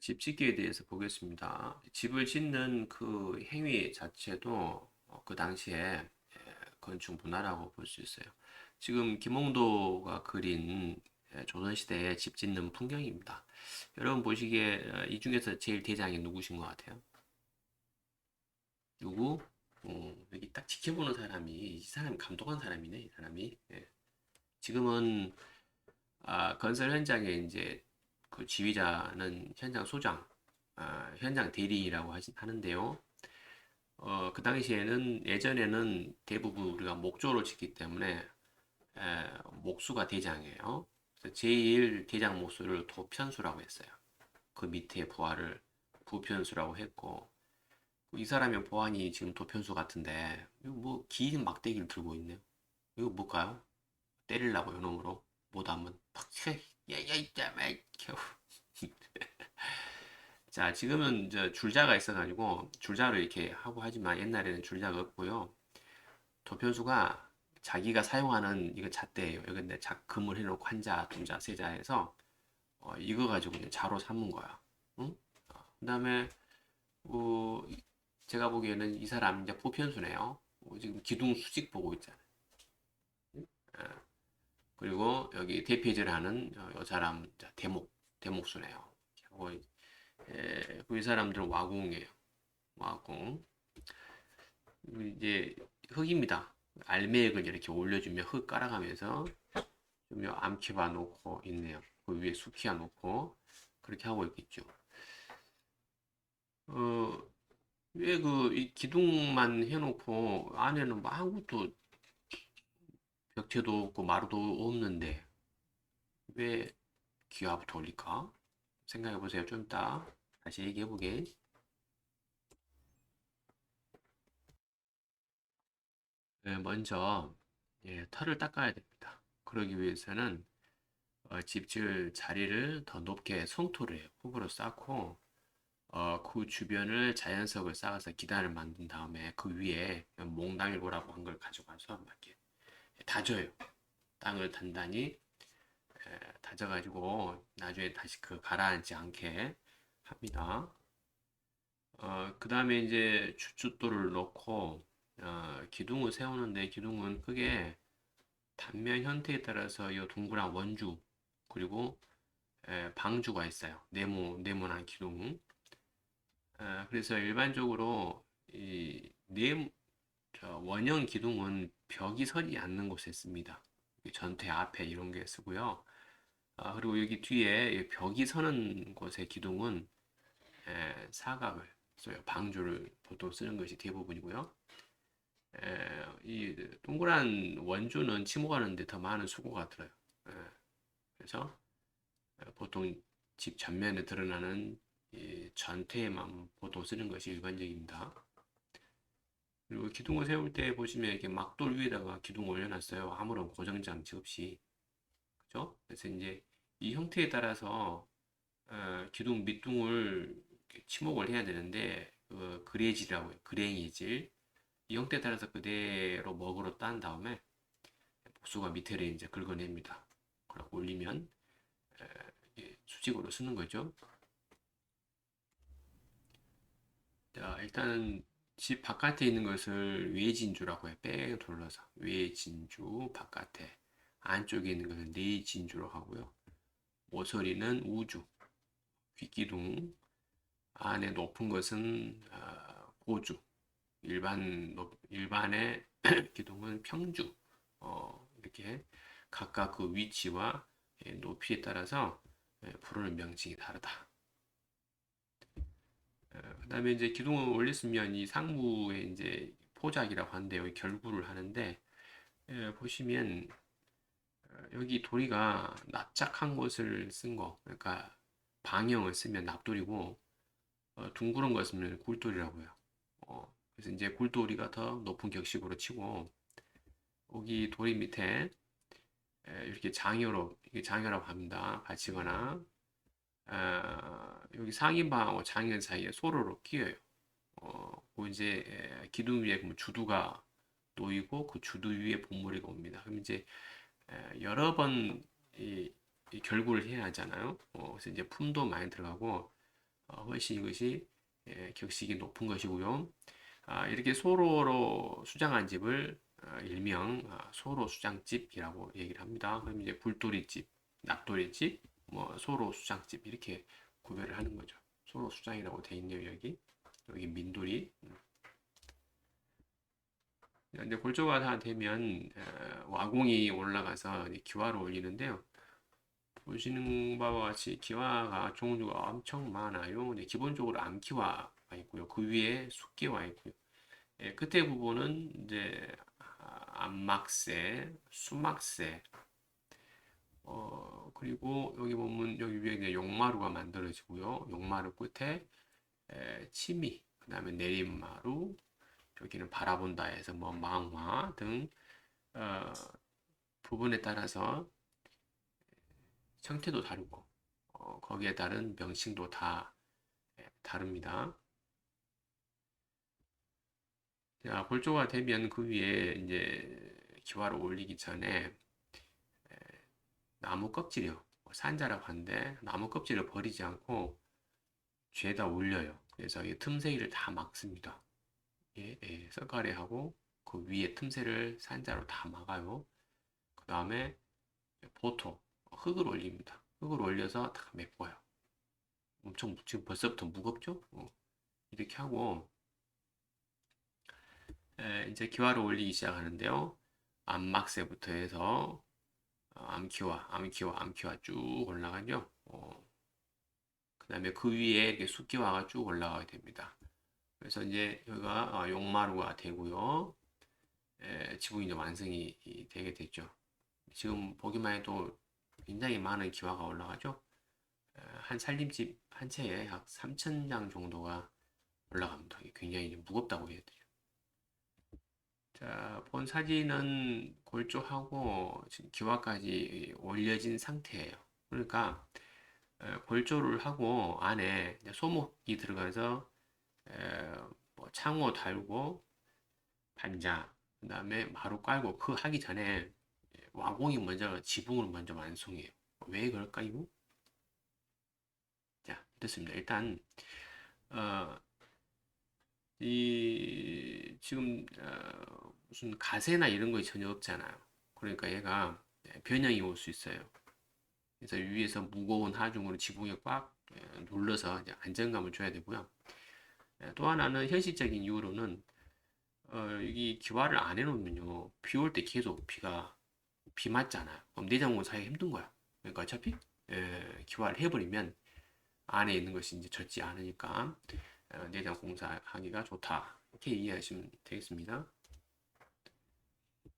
집 짓기에 대해서 보겠습니다. 집을 짓는 그 행위 자체도 어, 그 당시에 예, 건축 문화라고 볼 수 있어요. 지금 김홍도가 그린 예, 조선시대의 집 짓는 풍경입니다. 여러분 보시기에 어, 이 중에서 제일 대장이 누구신 것 같아요? 누구? 어, 여기 딱 지켜보는 사람이 이 사람이 감독한 사람이네, 이 사람이. 예. 지금은 아, 건설 현장에 이제 그 지휘자는 현장 소장, 아, 현장 대리라고 하시, 하는데요. 어, 그 당시에는 예전에는 대부분 우리가 목조로 짓기 때문에 에, 목수가 대장이에요. 제일 대장 목수를 도편수라고 했어요. 그 밑에 부하를 부편수라고 했고 이 사람의 보안이 지금 도편수 같은데 이거 뭐 긴 막대기를 들고 있네요. 이거 뭘까요? 때리려고 요놈으로 못 하면 팍 자 지금은 이제 줄자가 있어가지고 줄자로 이렇게 하고 하지만 옛날에는 줄자가 없고요 도편수가 자기가 사용하는 이거 잣대예요 여기 내 자, 금을 해놓고 한 자 두 자 세 자 해서 어, 이거 가지고 그냥 자로 삼은 거야 응? 어, 그 다음에 어, 제가 보기에는 이 사람 이제 포편수네요 어, 지금 기둥 수직 보고 있잖아요 응? 어. 그리고 여기 대피제를 하는 어, 이 사람 대목 대목수네요. 하고 에, 그 사람들은 와공이에요. 와공. 이제 흙입니다. 알맹이를 이렇게 올려주면 흙 깔아가면서 좀 암캐봐 놓고 있네요. 그 위에 수키야 놓고 그렇게 하고 있겠죠. 어, 왜 그 이 기둥만 해놓고 안에는 뭐 아무것도 벽체도 없고 마루도 없는데 왜 기와부터 올릴까? 생각해 보세요. 좀 이따 다시 얘기해 보게. 네, 먼저 예, 털을 닦아야 됩니다. 그러기 위해서는 어, 집 지을 자리를 더 높게 해요. 흙으로 쌓고 어, 그 주변을 자연석을 쌓아서 기단을 만든 다음에 그 위에 몽당일고라고 한 걸 가져가서 이렇게 다져요. 땅을 단단히 에, 다져가지고 나중에 다시 그 가라앉지 않게 합니다. 어, 그 다음에 이제 주춧돌을 넣고 어, 기둥을 세우는데 기둥은 크게 단면 형태에 따라서 이 둥그란 원주 그리고 에, 방주가 있어요. 네모 네모난 기둥. 어, 그래서 일반적으로 이 네, 원형 기둥은 벽이 서지 않는 곳에 씁니다. 전태 앞에 이런 게 쓰고요. 아, 그리고 여기 뒤에 벽이 서는 곳의 기둥은 에, 사각을 써요. 방주를 보통 쓰는 것이 대부분이고요. 에, 이 동그란 원주는 침몰하는데 더 많은 수고가 들어요. 에, 그래서 보통 집 전면에 드러나는 이 전태에만 보통 쓰는 것이 일반적입니다. 그리고 기둥을 세울 때 보시면 이렇게 막돌 위에다가 기둥 올려놨어요. 아무런 고정 장치 없이. 그죠? 그래서 이제 이 형태에 따라서 어, 기둥 밑둥을 치목을 해야 되는데 그 그레질이라고 해요. 그랭이질. 이 형태에 따라서 그대로 먹으로 딴 다음에 복수가 밑에를 이제 긁어냅니다. 그리고 올리면 에, 수직으로 쓰는 거죠. 자, 일단은 집 바깥에 있는 것을 외진주라고 해. 뺑 돌려서. 외진주, 바깥에. 안쪽에 있는 것은 내진주로 하고요. 모서리는 우주, 귓기둥. 안에 높은 것은 어, 고주. 일반, 일반의 기둥은 평주. 어, 이렇게 각각 그 위치와 예, 높이에 따라서 예, 부르는 명칭이 다르다. 그 다음에 이제 기둥을 올렸으면 이 상부에 이제 포작이라고 하는데 여기 결구를 하는데 예, 보시면 어, 여기 도리가 납작한 것을 쓴 거, 그러니까 방형을 쓰면 납돌이고 어, 둥그런 거 쓰면 굴돌이라고요. 어, 그래서 이제 굴돌이가 더 높은 격식으로 치고 여기 도리 밑에 에, 이렇게 장여로 이게 장여라고 합니다. 받치거나 아, 여기 상인방하고 장인 사이에 소로로 끼어요. 어, 그 이제 기둥 위에 그 주두가 놓이고 그 주두 위에 본물이가 옵니다. 그럼 이제 에, 여러 번 이, 이 결구를 해야 하잖아요. 어, 그래서 이제 품도 많이 들어가고 어, 훨씬 이것이 예, 격식이 높은 것이고요. 아, 이렇게 소로로 수장한 집을 어, 일명 아, 소로 수장집이라고 얘기를 합니다. 그럼 이제 굴돌이집, 낙돌이집, 뭐 소로 수장집 이렇게 구별을 하는 거죠. 소로 수장이라고 돼 있네요 여기. 여기 민돌이. 음. 이제 골조가 다 되면 어, 와공이 올라가서 기와를 올리는데요. 보시는 바와 같이 기와가 종류가 엄청 많아요. 근데 기본적으로 암기와가 있고요. 그 위에 숙기와 있고요. 예, 끝에 부분은 이제 아, 암막새, 수막새, 어, 그리고 여기 보면 여기 위에 이제 용마루가 만들어지고요. 용마루 끝에 에, 치미, 그 다음에 내림마루, 여기는 바라본다 해서 뭐 망화 등 어, 부분에 따라서 형태도 다르고 어, 거기에 따른 명칭도 다 예, 다릅니다. 자, 골조가 되면 그 위에 이제 기와를 올리기 전에 에, 나무 껍질이요. 뭐 산자라고 하는데 나무 껍질을 버리지 않고 죄다 올려요. 그래서 이 틈새를 다 막습니다. 예, 예, 썰가래하고 그 위에 틈새를 산자로 다 막아요. 그 다음에 보토 흙을 올립니다. 흙을 올려서 다 메꿔요. 엄청 지금 벌써부터 무겁죠? 어, 이렇게 하고 에, 이제 기와를 올리기 시작하는데요. 암막새부터 해서 어, 암기와, 암기와, 암기와 쭉 올라가죠. 어, 그 다음에 그 위에 이렇게 숫기와가 쭉 올라가게 됩니다. 그래서 이제 여기가 어, 용마루가 되고요. 에, 지붕이 이제 완성이 이, 되게 됐죠. 지금 보기만 해도 굉장히 많은 기와가 올라가죠. 에, 한 살림집 한 채에 약 3,000장 정도가 올라갑니다. 굉장히 무겁다고 해야 되죠. 자, 본 사진은 골조하고 지금 기와까지 올려진 상태예요. 그러니까 에, 골조를 하고 안에 소목이 들어가서 에, 뭐 창호 달고 반자 그 다음에 마루 깔고 그 하기 전에 와공이 먼저 지붕을 먼저 완성해요. 왜 그럴까요? 자, 됐습니다. 일단 어, 이 지금 어, 무슨 가세나 이런 거 전혀 없잖아요. 그러니까 얘가 변형이 올 수 있어요. 그래서 위에서 무거운 하중으로 지붕에 꽉 예, 눌러서 이제 안정감을 줘야 되고요. 예, 또 하나는 현실적인 이유로는 어, 여기 기와를 안 해놓으면요 비 올 때 계속 비가 비 맞잖아요. 그럼 내장 공사하기 힘든 거야. 그러니까 어차피 예, 기와를 해버리면 안에 있는 것이 이제 젖지 않으니까 어, 내장 공사하기가 좋다. 이렇게 이해하시면 되겠습니다.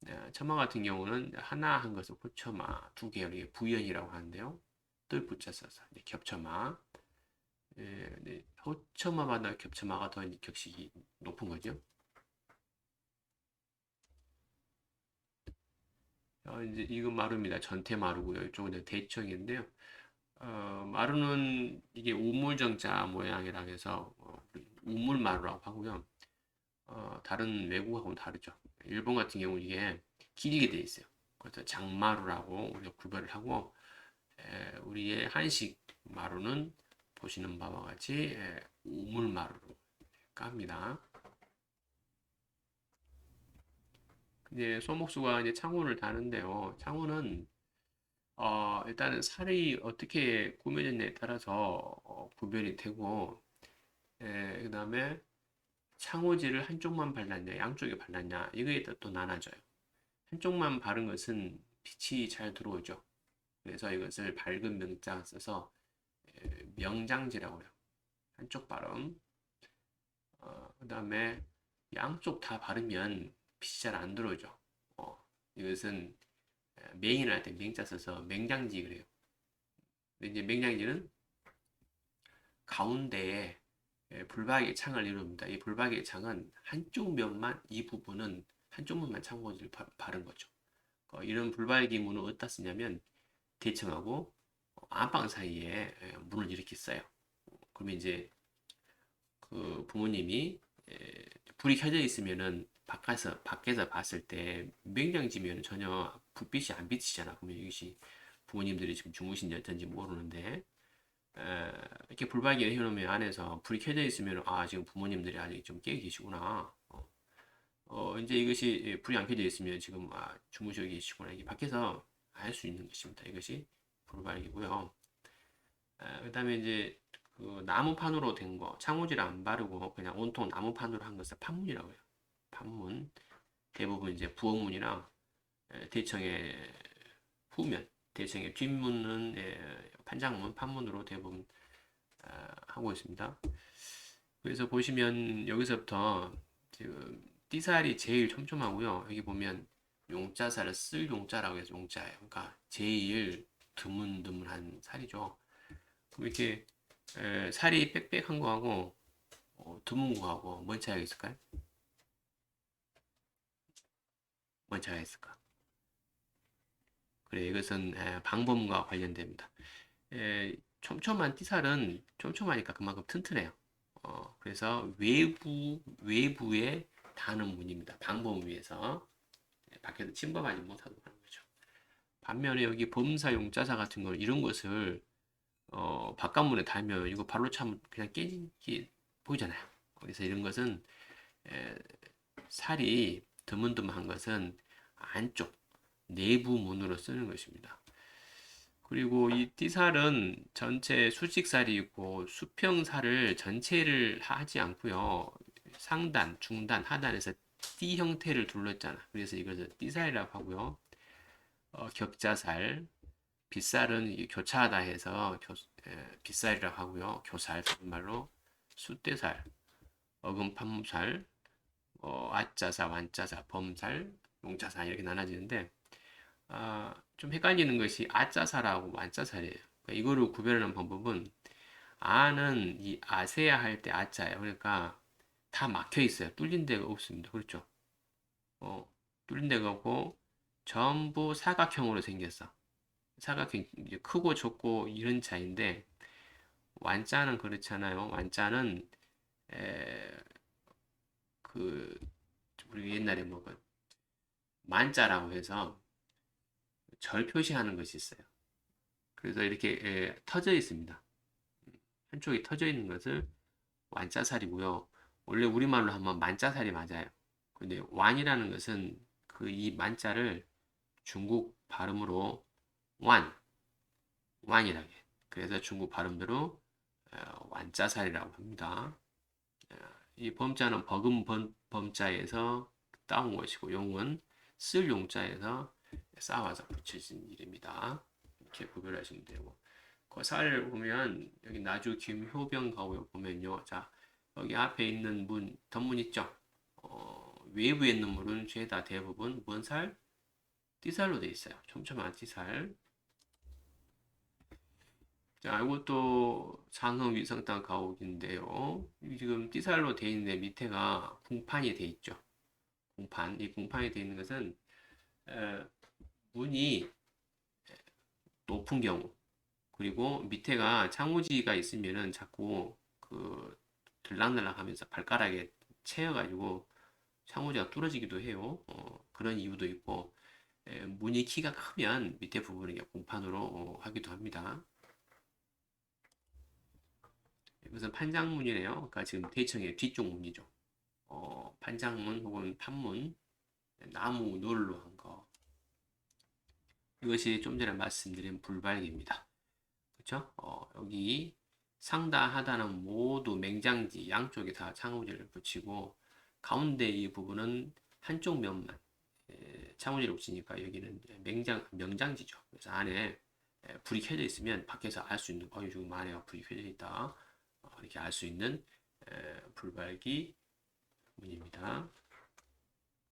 네, 처마 같은 경우는 하나 한 것을 호처마, 두 개를 부연이라고 하는데요. 뜰 붙여서 네, 호처마보다 겹처마가 더 격식이 높은 거죠. 어, 이제 이건 마루입니다. 전태 마루고요. 이쪽은 대청인데요. 어, 마루는 이게 우물정자 모양이라 해서 어, 우물마루라고 하고요. 어, 다른 외국하고는 다르죠. 일본 같은 경우 이게 길게 돼 있어요. 그래서 장마루라고 우리가 구별을 하고 에, 우리의 한식 마루는 보시는 바와 같이 에, 우물마루로 깝니다. 이제 소목수가 이제 창호를 다는데요. 창호는 어, 일단은 살이 어떻게 꾸며졌냐에 따라서 어, 구별이 되고, 예, 그 다음에 창호지를 한쪽만 발랐냐, 양쪽에 발랐냐, 이거에 또 나눠져요. 한쪽만 바른 것은 빛이 잘 들어오죠. 그래서 이것을 밝은 명자 써서 예, 명장지라고 해요. 한쪽 발음. 어, 그 다음에 양쪽 다 바르면 빛이 잘 안 들어오죠. 어, 이것은 메인을 할때 맹자 써서 맹장지 그래요. 근데 이제 맹장지는 가운데에 불박의 창을 이룹니다. 이 불박의 창은 한쪽 면만 이 부분은 한쪽 면만 창고지를 바른 거죠. 어, 이런 불박의 문은 어디다 쓰냐면 대청하고 안방 사이에 문을 이렇게 써요. 그러면 이제 그 부모님이 불이 켜져 있으면은 바깥에서 밖에서 봤을 때 맹장지면 전혀 불빛이 안 비치잖아. 그러면 이것이 부모님들이 지금 주무신지 어쩐지 모르는데 에, 이렇게 불박이를 해놓으면 안에서 불이 켜져 있으면 아 지금 부모님들이 아직 좀 깨어 계시구나. 어, 어, 이제 이것이 예, 불이 안 켜져 있으면 지금 아 주무시고 계시구나. 이게 밖에서 알 수 있는 것입니다. 이것이 불박이고요. 아, 그 다음에 이제 그 나무판으로 된 거, 창호지를 안 바르고 그냥 온통 나무판으로 한 것을 판문이라고 해요. 판문. 대부분 이제 부엌문이나 에, 대청의 후면, 대청의 뒷문은 에, 판장문, 판문으로 대부분 아, 하고 있습니다. 그래서 보시면 여기서부터 지금 띠살이 제일 촘촘하고요. 여기 보면 용자살을 쓸 용자라고 해서 용자예요. 그러니까 제일 드문드문한 살이죠. 그럼 이렇게 에, 살이 빽빽한 거하고 어, 드문 거하고 뭔 차이가 있을까요? 뭔 차이가 있을까? 그래 이것은 에, 방법과 관련됩니다. 에, 촘촘한 띠살은 촘촘하니까 그만큼 튼튼해요. 어, 그래서 외부 외부에 닿는 문입니다. 방범 위에서 네, 밖에서 침범하지 못하도록 하는 거죠. 반면에 여기 범사 용자사 같은 거 이런 것을 어, 바깥문에 달면 이거 발로 차면 그냥 깨지게 보이잖아요. 그래서 이런 것은 에, 살이 드문드문한 것은 안쪽 내부 문으로 쓰는 것입니다. 그리고 이 띠살은 전체 수직살이 있고 수평살을 전체를 하지 않고요. 상단, 중단, 하단에서 띠 형태를 둘렀잖아. 그래서 이것을 띠살이라고 하고요. 어, 격자살, 빗살은 이 교차하다 해서 교, 에, 빗살이라고 하고요. 교살, 다른 말로 숫대살, 어금판무살, 어, 아자사, 완자사, 범살, 용자사 이렇게 나눠지는데 아, 좀 헷갈리는 것이 아자사라고 완자살이에요. 그러니까 이거를 구별하는 방법은 아는 이 아세야 할 때 아자예요. 그러니까 다 막혀 있어요. 뚫린 데가 없습니다. 그렇죠? 어, 뚫린 데가 없고 전부 사각형으로 생겼어. 사각형 이제 크고 좁고 이런 차이인데 완자는 그렇잖아요. 완자는 에, 그 우리 옛날에 뭐그 만자라고 해서 절 표시하는 것이 있어요. 그래서 이렇게 에, 터져 있습니다. 한쪽이 터져 있는 것을 완자살이고요. 원래 우리말로 하면 만자살이 맞아요. 근데 완이라는 것은 그 이 만자를 중국 발음으로 완, 완이라고 해요. 그래서 중국 발음대로 어, 완자살이라고 합니다. 어, 이 범자는 버금 범, 범자에서 따온 것이고 용은 쓸 용자에서 쌓아서 붙여진 일입니다. 이렇게 구별하시면 되고 그 살을 보면 여기 나주 김효병 가오에 보면요. 자 여기 앞에 있는 문 덧문 있죠. 어, 외부에 있는 물은 죄다 대부분 뭔 살? 띠살로 되어 있어요. 촘촘한 띠살. 자, 이것도 상흥 위성땅 가옥인데요. 지금 띠살로 되어 있는데 밑에가 궁판이 되어 있죠. 궁판. 이 궁판이 되어 있는 것은 에, 문이 높은 경우 그리고 밑에가 창호지가 있으면은 자꾸 그 들락날락 하면서 발가락에 채여가지고 창호지가 뚫어지기도 해요. 어, 그런 이유도 있고 에, 문이 키가 크면 밑에 부분을 공판으로 어, 하기도 합니다. 이것은 판장문이네요. 그러니까 지금 대청의 뒤쪽 문이죠. 어, 판장문 혹은 판문, 나무 놀로 한 거. 이것이 좀 전에 말씀드린 불발기입니다. 그렇죠? 어, 여기 상다 하다는 모두 맹장지 양쪽에 다 창호지를 붙이고 가운데 이 부분은 한쪽 면만 에, 창호지를 붙이니까 여기는 맹장 명장지죠. 그래서 안에 에, 불이 켜져 있으면 밖에서 알 수 있는 어이 지금 안에 불이 켜져 있다 어, 이렇게 알 수 있는 에, 불발기 문입니다.